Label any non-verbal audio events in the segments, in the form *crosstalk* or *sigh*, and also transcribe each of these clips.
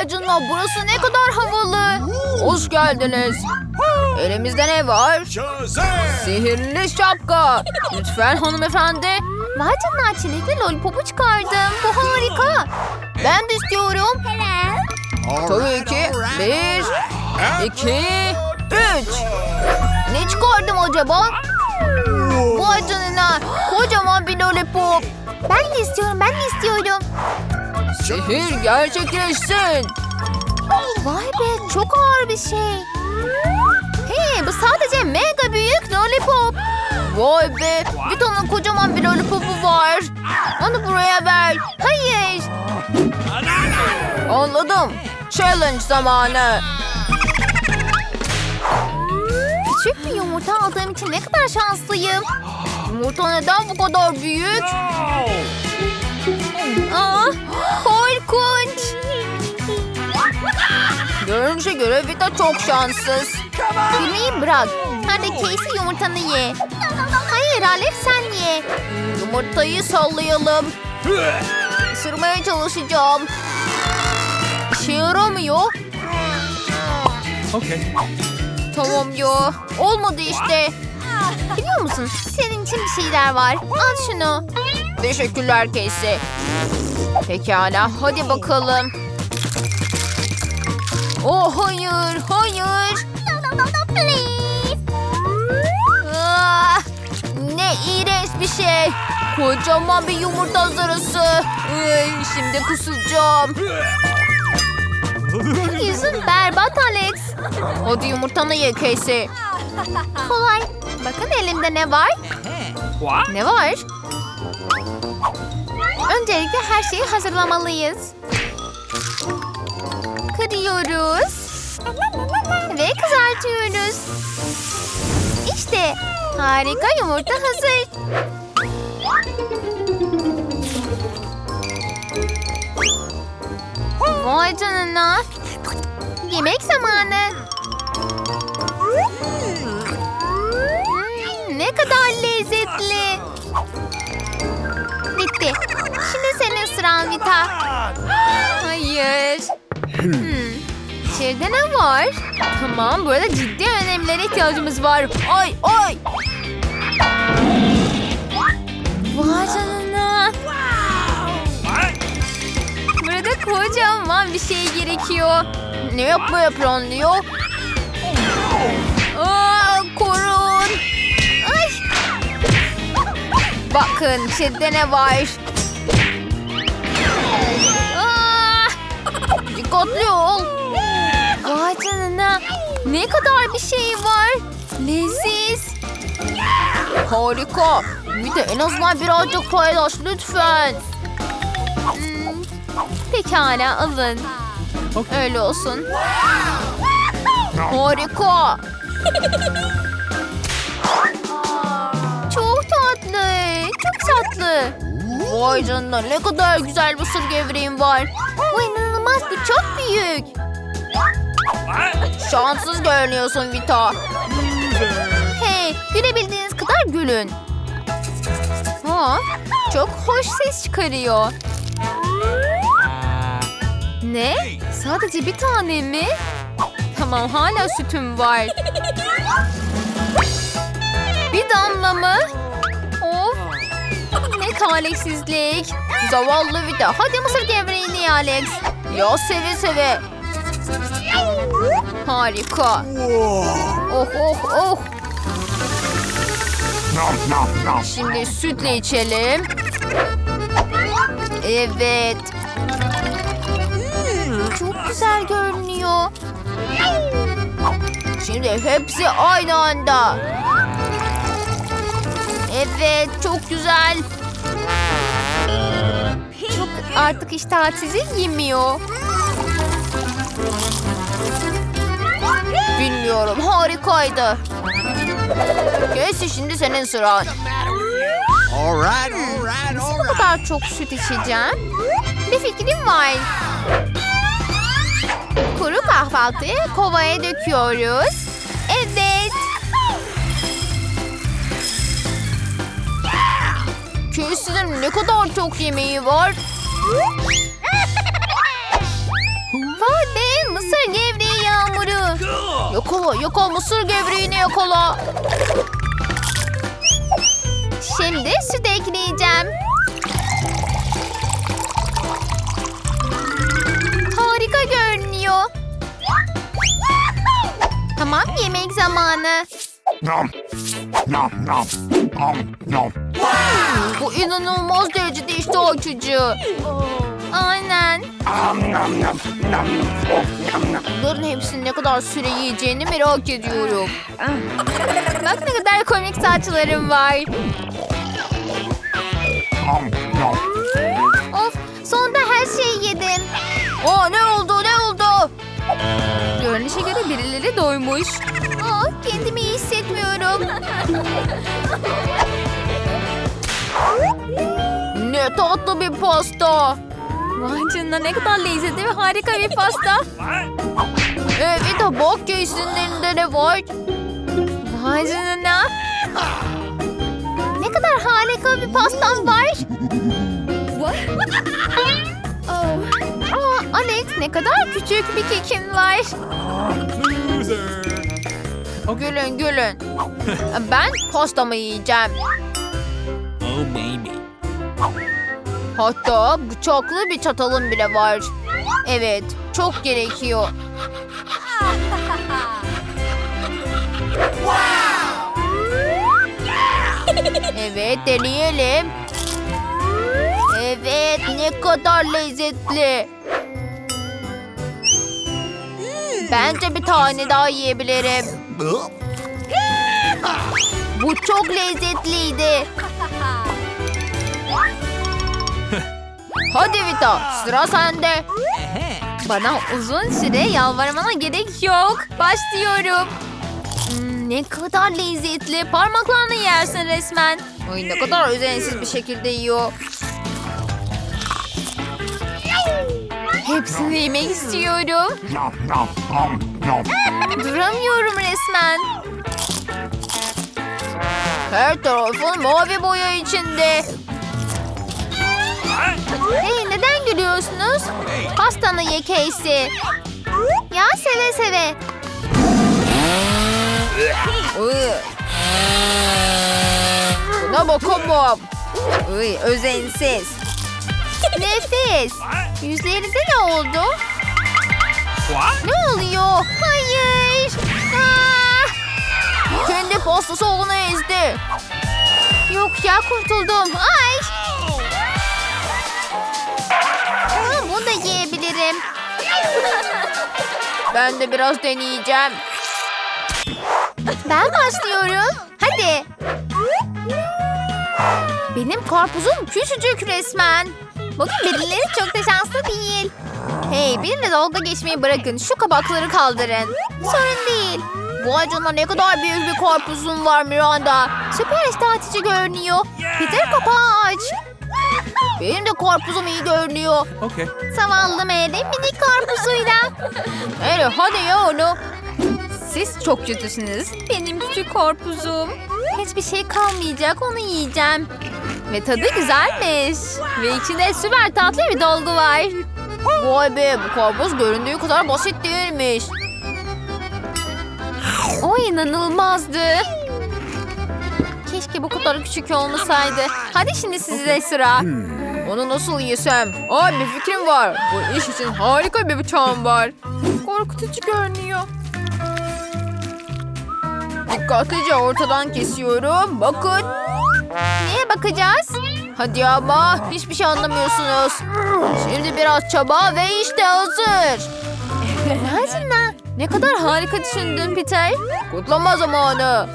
Vay canına burası ne kadar havalı. Hoş geldiniz. Elimizde ne var? Sihirli şapka. Lütfen hanımefendi. Vay canına çilekli lollipopu çıkardım. Bu harika. Ben de istiyorum. Tabii ki. Bir, iki, üç. Ne çıkardım acaba? Vay canına. Kocaman bir lollipop. Ben de istiyorum, ben de istiyorum. Sihir gerçekleşsin. Vay be, çok ağır bir şey. Hey, bu sadece mega büyük lollipop. Vay be, bir tane kocaman bir lollipopu var. Onu buraya ver. Hayır. Anladım. Challenge zamanı. Küçük bir yumurta aldığım için ne kadar şanslıyım. Yumurta neden bu kadar büyük? Aa, korkunç. Görünüşe göre Vita çok şanssız. Gülmeyi bırak. Hadi Casey yumurtanı ye. Hayır Alex sen ye. Yumurtayı sallayalım. Isırmaya çalışacağım. İşe yaramıyor. Okay. Tamam ya. Olmadı işte. Biliyor musun? Senin için bir şeyler var. Al şunu. Teşekkürler Casey. Pekala. Hadi bakalım. Oh hayır. Hayır. Ah, ne iğrenç bir şey. Kocaman bir yumurta zarısı. Ay, şimdi kusacağım. Yüzün berbat Alex. Hadi yumurtanı ye Casey. Kolay. Bakın elimde ne var? Ne var? Öncelikle her şeyi hazırlamalıyız. Kırıyoruz. Ve kızartıyoruz. İşte harika yumurta hazır. Vay canına. Yemek zamanı. Hmm, ne kadar lezzetli. Bitti. Şimdi senin sıran Vita. Hayır. Hmm. İçeride ne var? Tamam, burada ciddi önemlere ihtiyacımız var. Ay, ay. Vay canına. Burada kocaman bir şey gerekiyor. Ne yapmaya planlıyor? Aa, Bakın içeride ne var? Aa, dikkatli ol. Vay canına. Ne kadar bir şey var. Leziz. Harika. Bir de en azından birazcık paylaş lütfen. Hmm, Pekala alın. Öyle olsun. Harika. Vay canına ne kadar güzel bir sır gevreğim var. Bu inanılmaz bu çok büyük. Şanssız görünüyorsun Vita. Hey gülebildiğiniz kadar gülün. Ha, çok hoş ses çıkarıyor. Ne? Sadece bir tane mi? Tamam hala sütüm var. Bir damla mı? Talihsizlik. Zavallı Vita. Hadi mısır gevreğini Alex. Ya seve seve. Harika. Oh oh oh. Nom. Şimdi sütle içelim. Evet. Çok güzel görünüyor. Şimdi hepsi aynı anda. Evet, çok güzel. Artık iştah sizi yemiyor. Bilmiyorum, harikaydı. Kes şimdi senin sıran. All right, all right, all Bu kadar çok süt içeceğim. Bir fikrim var. Kuru kahvaltıyı kovaya döküyoruz. Evet. Köysüzün ne kadar çok yemeği var. Vay be mısır gevreği yağmuru. Yok ola yok ol mısır gevreğini yok ola. Şimdi süt ekleyeceğim. Harika görünüyor. Tamam yemek zamanı. Nom. Nom nom. Nom. Bu inanılmaz derecede iştah açıcı. Aynen. Um, nom nom. Nom. Nom nom. Bunların hepsini ne kadar süre yiyeceğini merak ediyorum. Bak ne kadar komik saçlarım var. Nom. Of sonunda her şeyi yedim. Aa ne oldu? Görünüşe göre birileri doymuş. Aa, kendimi iyi hissetmiyorum. Ne tatlı bir pasta. Vay canına ne kadar lezzetli ve harika bir pasta. Evet bak Casey'nin ne var? Vay canına. Ne kadar harika bir pastam var. Aa, Alex ne kadar küçük bir kekin var. Gülün gülün. Ben pastamı yiyeceğim. Oh, baby. Hatta bıçaklı bir çatalım bile var. Evet, çok gerekiyor. Evet, deneyelim. Evet, ne kadar lezzetli. Bence bir tane daha yiyebilirim. Bu çok lezzetliydi. *laughs* Hadi Vita, sıra sende. Bana uzun süre yalvarmana gerek yok. Başlıyorum. Hmm, ne kadar lezzetli. Parmaklarını yersin resmen. Ay ne kadar özensiz bir şekilde yiyor. Hepsini yemek istiyorum. Nom nom. Duramıyorum resmen. Her tarafın mavi boya içinde. Hey neden gülüyorsunuz? Pastanı ye Casey. Ya seve seve. Buna bakamam. Iy, özensiz. Nefis. Yüzlerinize ne oldu? What? Ne oluyor? Hayır. Aa! Kendi pastası onu ezdi. Yok ya kurtuldum. Ay. Aa, bunu da yiyebilirim. *laughs* Ben de biraz deneyeceğim. Ben başlıyorum. Hadi. Benim karpuzum küçücük resmen. Bakın birileri çok da şanslı değil. Hey benimle dalga geçmeyi bırakın. Şu kabakları kaldırın. Sorun değil. Vay canına ne kadar büyük bir karpuzun var Miranda. Süper iştah açıcı görünüyor. Peter kapağı aç. Benim de karpuzum iyi görünüyor. Okay. Zavallı Mary minik karpuzuyla. Hadi hadi ya onu. Siz çok kötüsünüz. Benim küçük karpuzum. Hiçbir şey kalmayacak onu yiyeceğim. Ve tadı güzelmiş. Ve içinde süper tatlı bir dolgu var. Vay be bu karpuz göründüğü kadar basit değilmiş. O inanılmazdı. Keşke bu kadar küçük olmasaydı. Hadi şimdi size sıra. Onu nasıl yesem? Aa bir fikrim var. Bu iş için harika bir bıçağım var. Korkutucu görünüyor. Dikkatlice ortadan kesiyorum. Bakın. Neye bakacağız? Hadi ama hiçbir şey anlamıyorsunuz. Şimdi biraz çaba ve işte hazır. Nazina. Ne kadar harika düşündün Peter. Kutlama zamanı.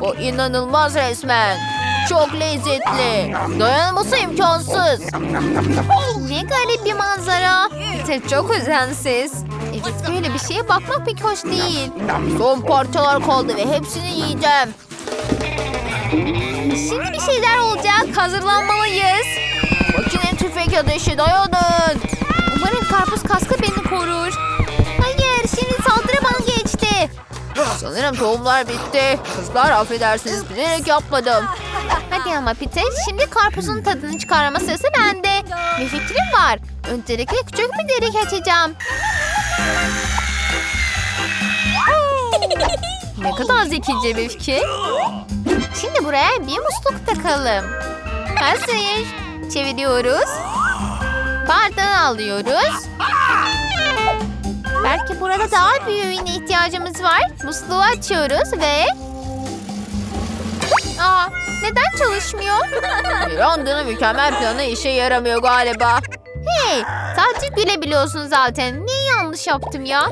O inanılmaz resmen. Çok lezzetli. Dayanması imkansız. Ne garip bir manzara. Peter çok özensiz. Evet böyle bir şeye bakmak pek hoş değil. Son parçalar kaldı ve hepsini yiyeceğim. Şimdi bir şeyler olacak. Hazırlanmalıyız. Makine tüfek ateşi dayanın. Umarım karpuz kaskı beni korur. Hayır şimdi saldırı bana geçti. Sanırım tohumlar bitti. Kızlar affedersiniz bilerek yapmadım. Hadi ama Peter şimdi karpuzun tadını çıkarma sırası bende. Bir fikrim var. Öncelikle küçük bir delik açacağım. ne kadar zekice bir fikir. Şimdi buraya bir musluk takalım. Hazır. Çeviriyoruz. Bardağı alıyoruz. Belki burada daha büyüğüne ihtiyacımız var. Musluğu açıyoruz ve... Aa, neden çalışmıyor? *laughs* Miranda'nın mükemmel planı işe yaramıyor galiba. Hey, sadece gülebiliyorsun zaten. Niye yanlış yaptım ya?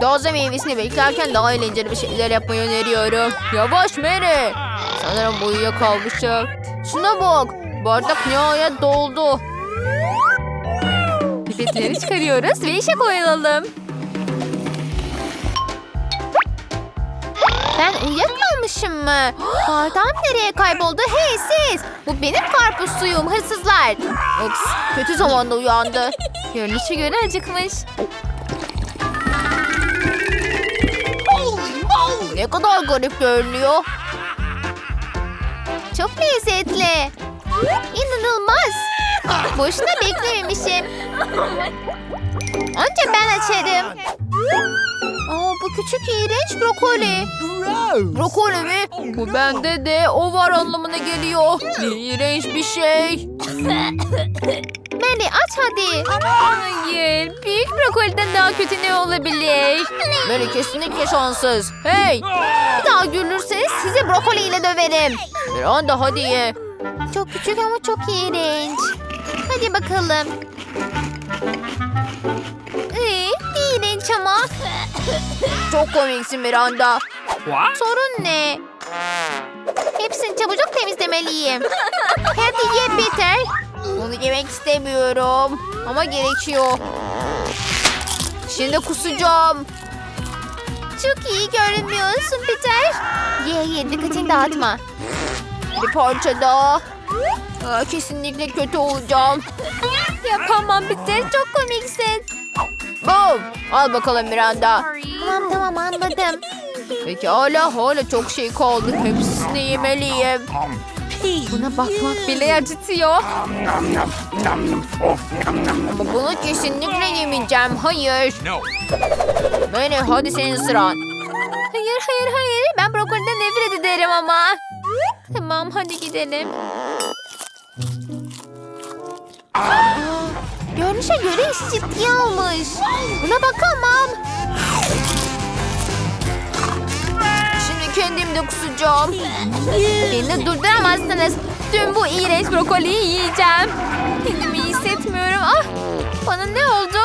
Taze meyvesini beklerken daha eğlenceli bir şeyler yapmayı öneriyorum. Yavaş Mary. Sanırım uyuyakalmışım. Şuna bak. Bardak nihayet doldu. Pipetleri çıkarıyoruz ve işe koyulalım. Ben uyuyakalmışım mı? Bardağım nereye kayboldu? Hey siz! Bu benim karpuz suyum hırsızlar. Ups, kötü zamanda uyandı. Görünüşe göre acıkmış. Ne kadar garip görünüyor. Çok lezzetli. İnanılmaz. Boşuna beklememişim. Önce ben açarım. Aa, bu küçük iğrenç brokoli. Brokoli mi? Bu bende de o var anlamına geliyor. İğrenç bir şey. Meli aç hadi. Hayır. Büyük brokoliden daha kötü ne olabilir? Mary kesinlikle şanssız. Hey! Bir daha gülürseniz sizi brokoli ile döverim. Miranda hadi ye. Çok küçük ama çok iğrenç. Hadi bakalım. Ee, iğrenç ama. Çok komiksin Miranda. What? Sorun ne? Hepsini çabucak temizlemeliyim. Hadi ye Peter. Onu yemek istemiyorum. Ama gerekiyor. Şimdi kusacağım. Çok iyi görünmüyorsun Peter. Ye ye dikkatini dağıtma. Bir parça daha. Aa, kesinlikle kötü olacağım. Yapamam Peter çok komiksin. Boom! Al bakalım Miranda. Tamam tamam anladım. Peki hala hala çok şey kaldı. Hepsini yemeliyim. Buna bakmak bile acıtıyor. Ama bunu kesinlikle yemeyeceğim. Hayır. Mary hadi senin sıran. Hayır hayır hayır ben brokoliden nefret ederim ama. Tamam hadi gidelim. Görünüşe göre iş ciddiye almış. Buna bakamam. Şimdi kendim de kusacağım. Beni durduramazsınız. Tüm bu iğrenç brokoliyi yiyeceğim. Kendimi hissetmiyorum. Ah, bana ne oldu?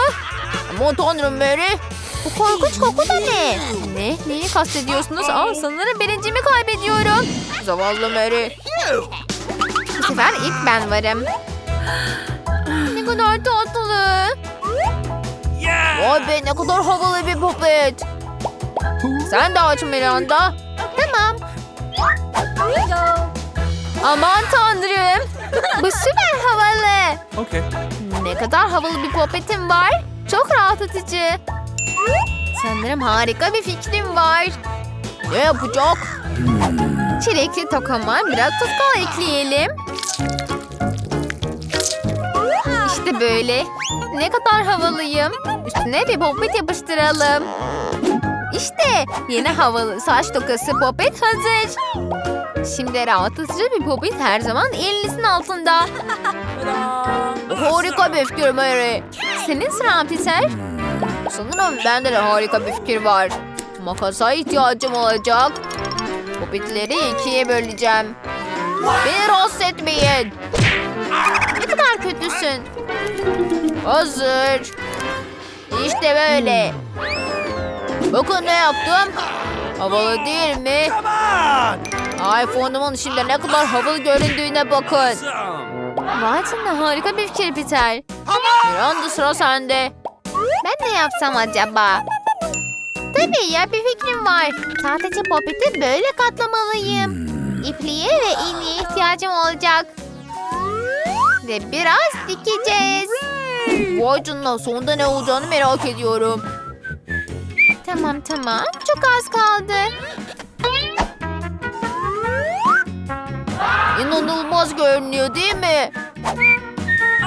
Aman tanrım Mary. Bu korkunç koku da ne? Ne? Neyi kastediyorsunuz? Aa, sanırım bilincimi kaybediyorum. Zavallı Mary. Bu sefer ilk ben varım. Ne kadar tatlı. Vay be ne kadar havalı bir popet. Sen de aç Miranda. Tamam. Aman tanrım. Bu süper havalı. Okay. Ne kadar havalı bir popetim var. Çok rahatlatıcı. Sanırım harika bir fikrim var. Ne yapacak? Çilekli tokama biraz tutkal ekleyelim. İşte böyle. Ne kadar havalıyım. Üstüne bir popet yapıştıralım. İşte yeni havalı saç tokası popet hazır. Şimdi rahatlatıcı bir popet her zaman elinizin altında. *laughs* Harika bir fikir Mary. Senin sıran Peter. Sanırım bende de harika bir fikir var. Makasa ihtiyacım olacak. Popitleri ikiye böleceğim. Beni rahatsız etmeyin. Ne kadar kötüsün. Hazır. İşte böyle. Bakın ne yaptım. Havalı değil mi? iPhone'umun içinde ne kadar havalı göründüğüne bakın. Vay canına harika bir fikir Peter. Miranda sıra sende. Ben ne yapsam acaba? Tabii ya bir fikrim var. Sadece popiti böyle katlamalıyım. İpliğe ve iğneye ihtiyacım olacak. Ve biraz dikeceğiz. Vay canına sonunda ne olacağını merak ediyorum. Tamam tamam çok az kaldı. İnanılmaz görünüyor değil mi?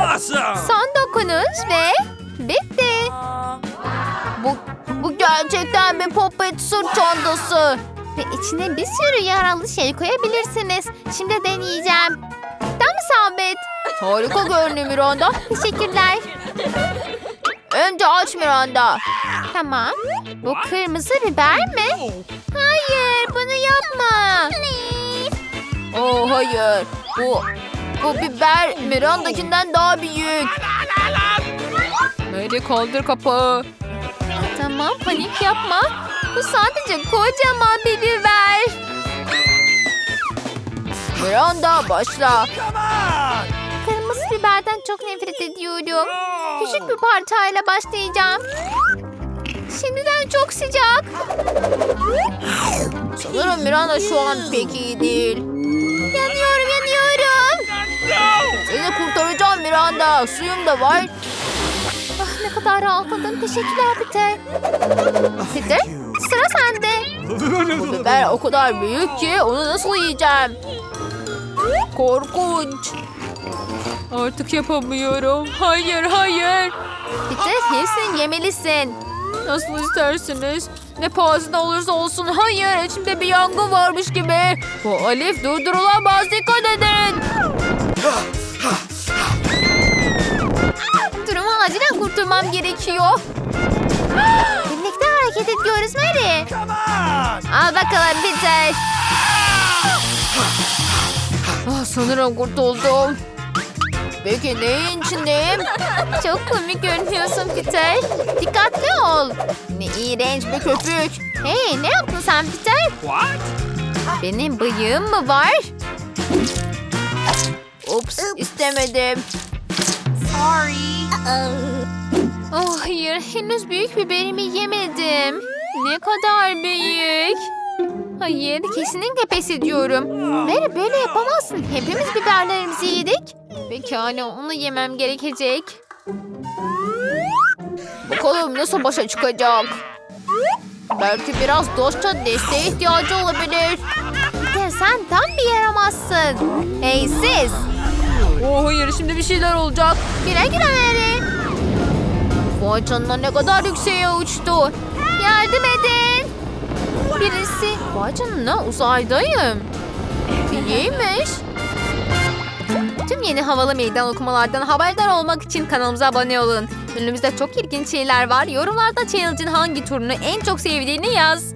Awesome. Son dokunuş ve bitti. Bu, bu gerçekten bir Poppet sırt çantası. Ve içine bir sürü yaralı şey koyabilirsiniz. Şimdi deneyeceğim. Tam isabet. Harika görünüyor Miranda. Teşekkürler. Önce aç Miranda. Tamam. Bu kırmızı biber mi? Hayır bunu yapma. Oh hayır. Bu bu biber Miranda'kinden daha büyük. Mary kaldır kapağı. Tamam panik yapma. Bu sadece kocaman bir biber. Miranda başla. Kırmızı biberden çok nefret ediyorum. Küçük bir parçayla başlayacağım. Şimdiden çok sıcak. Sanırım Miranda şu an pek iyi değil. Yanıyorum yanıyorum. Seni kurtaracağım Miranda. Suyum da var. Ah, ne kadar rahatladım. Teşekkürler Peter. Peter sıra sende. Bu biber o kadar büyük ki onu nasıl yiyeceğim? Korkunç. Artık yapamıyorum. Hayır hayır. Peter hepsini yemelisin. Nasıl istersiniz? Ne pahasına olursa olsun hayır içimde bir yangın varmış gibi. Bu Alif durdurulamaz dikkat edin. Durumu acilen kurtulmam gerekiyor. Birlikte hareket ediyoruz Mary. Al bakalım Peter. Ah, sanırım kurtuldum. Peki neyin içindeyim? Çok komik görünüyorsun Peter. Dikkatli ol. Ne iğrenç bir köpük. Hey ne yaptın sen Peter? What? Benim bıyığım mı var? Ups istemedim. Oh hayır henüz büyük biberimi yemedim. Ne kadar büyük. Hayır kesinlikle pes ediyorum. Mary böyle yapamazsın. Hepimiz biberlerimizi yedik. Pekala onu yemem gerekecek. Bakalım nasıl başa çıkacak. Belki biraz dostça desteğe ihtiyacı olabilir. Peter sen tam bir yaramazsın. Hey siz. Oh hayır şimdi bir şeyler olacak. Güle güle Mary. Vay canına ne kadar yükseğe uçtu. Yardım edin. Birisi vay canına uzaydayım. İyiymiş. Tüm yeni havalı meydan okumalardan haberdar olmak için kanalımıza abone olun. Önümüzde çok ilginç şeyler var. Yorumlarda challenge'ın hangi turunu en çok sevdiğini yaz.